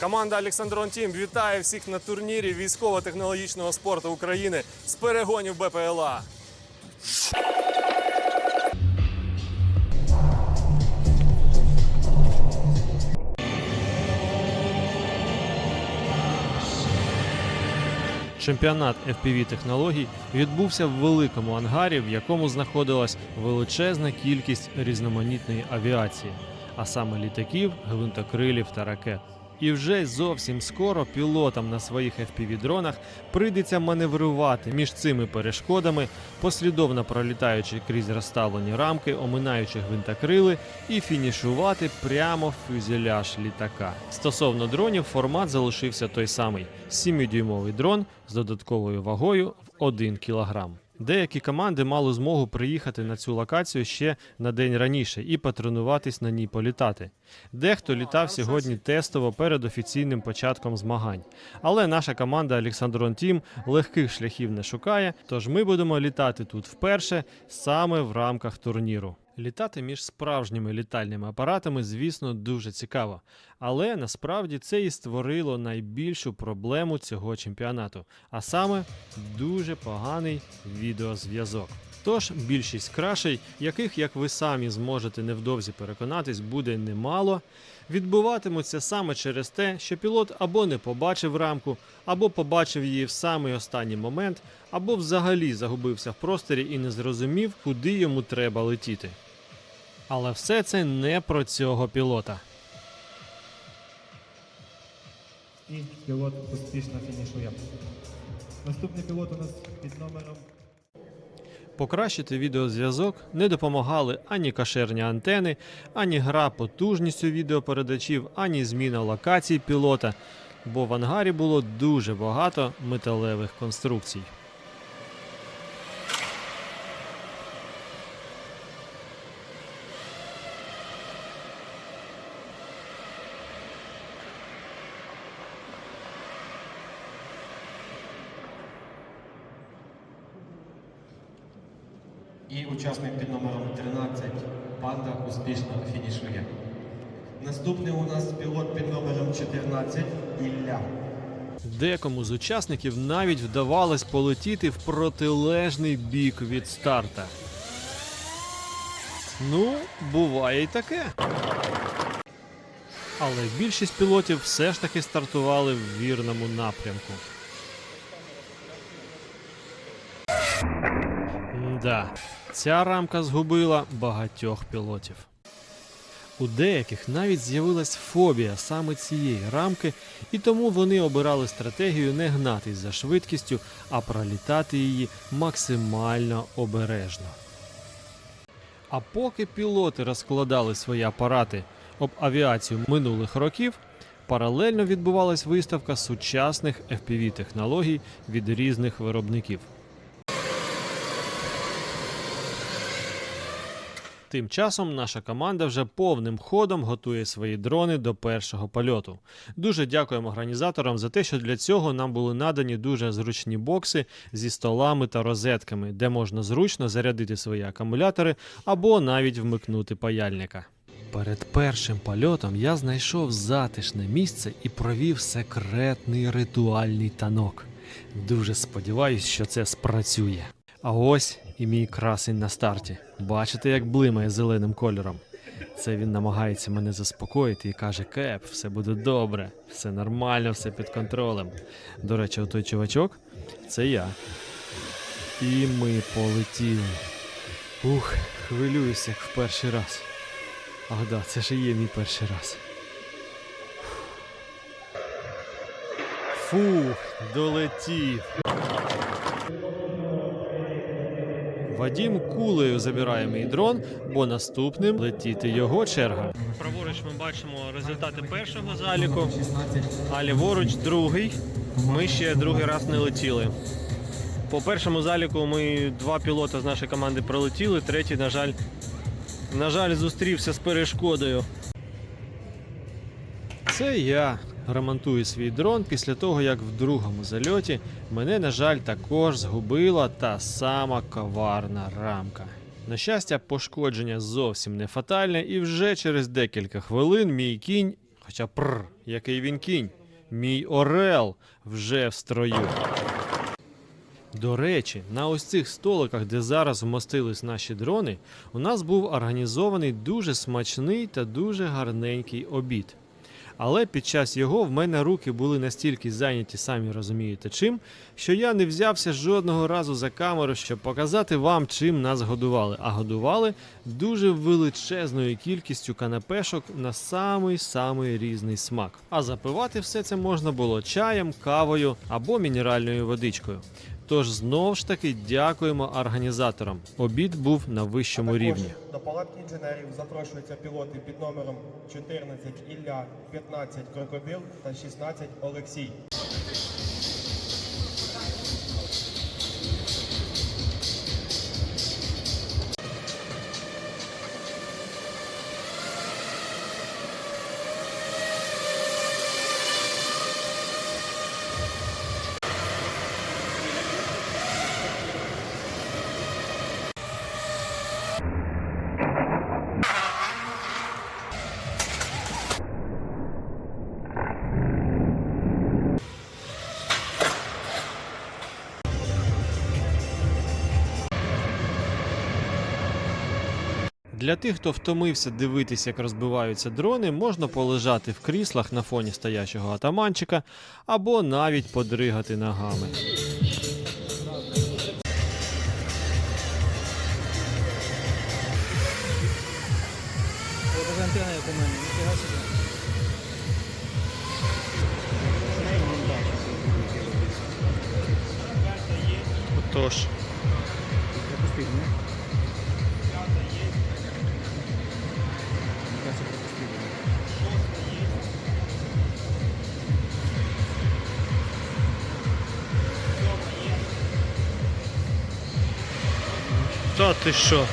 Команда Олександрон Тім вітає всіх на турнірі військово-технологічного спорту України з перегонів БПЛА. Чемпіонат fpv технологій відбувся в великому ангарі, в якому знаходилась величезна кількість різноманітної авіації, а саме літаків, гвинтокрилів та ракет. І вже зовсім скоро пілотам на своїх FPV-дронах прийдеться маневрувати між цими перешкодами, послідовно пролітаючи крізь розставлені рамки, оминаючи гвинтокрили і фінішувати прямо в фюзеляж літака. Стосовно дронів, формат залишився той самий: 7-дюймовий дрон з додатковою вагою в 1 кг. Деякі команди мали змогу приїхати на цю локацію ще на день раніше і потренуватись на ній політати. Дехто літав сьогодні тестово перед офіційним початком змагань. Але наша команда Олександрон Тім легких шляхів не шукає, тож ми будемо літати тут вперше саме в рамках турніру. Літати між справжніми літальними апаратами, звісно, дуже цікаво. Але насправді це і створило найбільшу проблему цього чемпіонату, а саме дуже поганий відеозв'язок. Тож більшість крашей, яких, як ви самі зможете невдовзі переконатись, буде немало, відбуватимуться саме через те, що пілот або не побачив рамку, або побачив її в самий останній момент, або взагалі загубився в просторі і не зрозумів, куди йому треба летіти. Але все це не про цього пілота. І пілот успішно фінішує. Наступний пілот у нас під номером Покращити відеозв'язок не допомагали ані кашерні антени, ані гра потужністю відеопередачів, ані зміна локацій пілота, бо в ангарі було дуже багато металевих конструкцій. І учасник під номером 13 Панда успішно фінішує. Наступний у нас пілот під номером 14 Ілля. Декому з учасників навіть вдавалось полетіти в протилежний бік від старта. Ну, буває й таке. Але більшість пілотів все ж таки стартували в вірному напрямку. Да, ця рамка згубила багатьох пілотів. У деяких навіть з'явилась фобія саме цієї рамки, і тому вони обирали стратегію не гнатись за швидкістю, а пролітати її максимально обережно. А поки пілоти розкладали свої апарати об авіацію минулих років, паралельно відбувалась виставка сучасних FPV-технологій від різних виробників. Тим часом наша команда вже повним ходом готує свої дрони до першого польоту. Дуже дякуємо організаторам за те, що для цього нам були надані дуже зручні бокси зі столами та розетками, де можна зручно зарядити свої акумулятори або навіть вмикнути паяльника. Перед першим польотом я знайшов затишне місце і провів секретний ритуальний танок. Дуже сподіваюсь, що це спрацює. А ось і мій красень на старті. Бачите, як блимає зеленим кольором. Це він намагається мене заспокоїти і каже: Кеп, все буде добре, все нормально, все під контролем. До речі, отой чувачок це я. І ми полетіли. Ух, хвилююся, як в перший раз. Ах да, це ж і є мій перший раз. Фух, долетів. Вадім кулею забирає мій дрон, бо наступним летіти його черга. Праворуч ми бачимо результати першого заліку, а ліворуч другий. Ми ще другий раз не летіли. По першому заліку ми два пілота з нашої команди пролетіли, третій, на жаль, на жаль, зустрівся з перешкодою. Це я ремонтую свій дрон після того, як в другому зальоті мене, на жаль, також згубила та сама коварна рамка. На щастя, пошкодження зовсім не фатальне, і вже через декілька хвилин мій кінь, хоча прр, який він кінь. Мій орел вже в строю. До речі, на ось цих столиках, де зараз вмостились наші дрони, у нас був організований дуже смачний та дуже гарненький обід. Але під час його в мене руки були настільки зайняті, самі розумієте чим, що я не взявся жодного разу за камеру, щоб показати вам, чим нас годували. А годували дуже величезною кількістю канапешок на самий самий різний смак. А запивати все це можна було чаєм, кавою або мінеральною водичкою. Тож знов ж таки дякуємо організаторам. Обід був на вищому Також рівні. До палатки інженерів запрошуються пілоти під номером 14 Ілля, 15 Крокодил та 16 Олексій. Для тих, хто втомився дивитися, як розбиваються дрони, можна полежати в кріслах на фоні стоячого атаманчика або навіть подригати ногами. Отож. Пропустив, ні? Та ти що?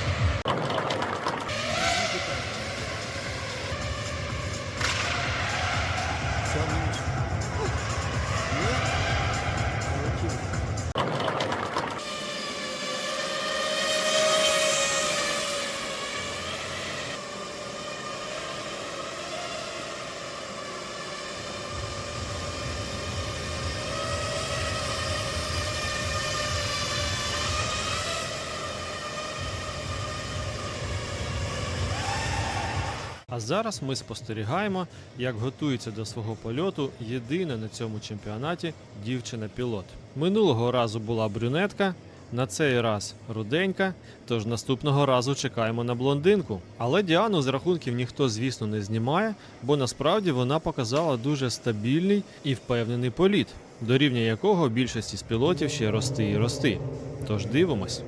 А зараз ми спостерігаємо, як готується до свого польоту єдина на цьому чемпіонаті дівчина-пілот. Минулого разу була брюнетка, на цей раз руденька, тож наступного разу чекаємо на блондинку. Але Діану з рахунків ніхто, звісно, не знімає, бо насправді вона показала дуже стабільний і впевнений політ, до рівня якого більшості з пілотів ще рости і рости. Тож дивимось.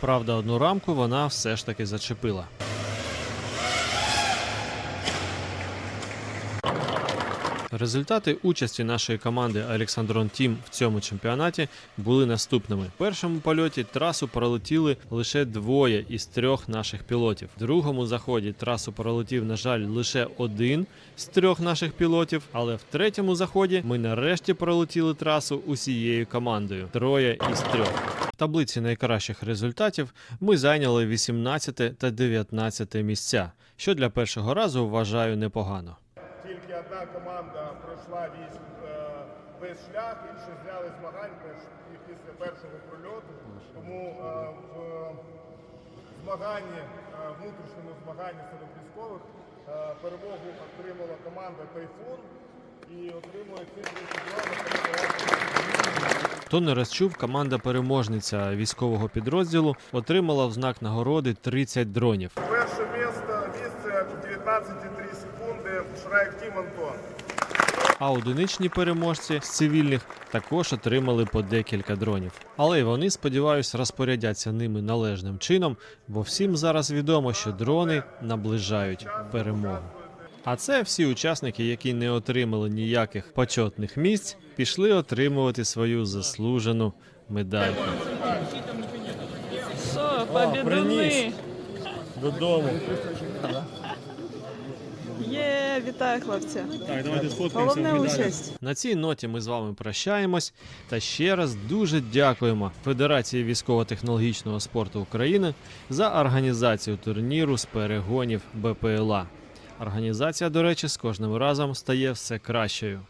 Правда, одну рамку вона все ж таки зачепила. Результати участі нашої команди Олександрон Тім в цьому чемпіонаті були наступними: в першому польоті трасу пролетіли лише двоє із трьох наших пілотів. В другому заході трасу пролетів, на жаль, лише один з трьох наших пілотів. Але в третьому заході ми нарешті пролетіли трасу усією командою троє із трьох. Таблиці найкращих результатів ми зайняли 18 та 19 місця, що для першого разу вважаю непогано. Тільки одна команда пройшла весь, е, весь шлях, інші зняли змагань після першого прольоту. Тому е, в змаганні, е, внутрішньому змаганні серед військових перемогу отримала команда Тайфун і отримує цифру Хто не розчув, команда переможниця військового підрозділу отримала в знак нагороди 30 дронів. Перше місце, місце 19,3 секунди Шрайк Тім Антон. А одиничні переможці з цивільних також отримали по декілька дронів. Але й вони, сподіваюсь, розпорядяться ними належним чином, бо всім зараз відомо, що дрони наближають перемогу. А це всі учасники, які не отримали ніяких почетних місць, пішли отримувати свою заслужену медальку. Що, побідуни? Додому. Є, вітаю, хлопці. Так, давайте сфоткаємося. Медалі. участь. На цій ноті ми з вами прощаємось та ще раз дуже дякуємо Федерації військово-технологічного спорту України за організацію турніру з перегонів БПЛА. Організація, до речі, з кожним разом стає все кращою.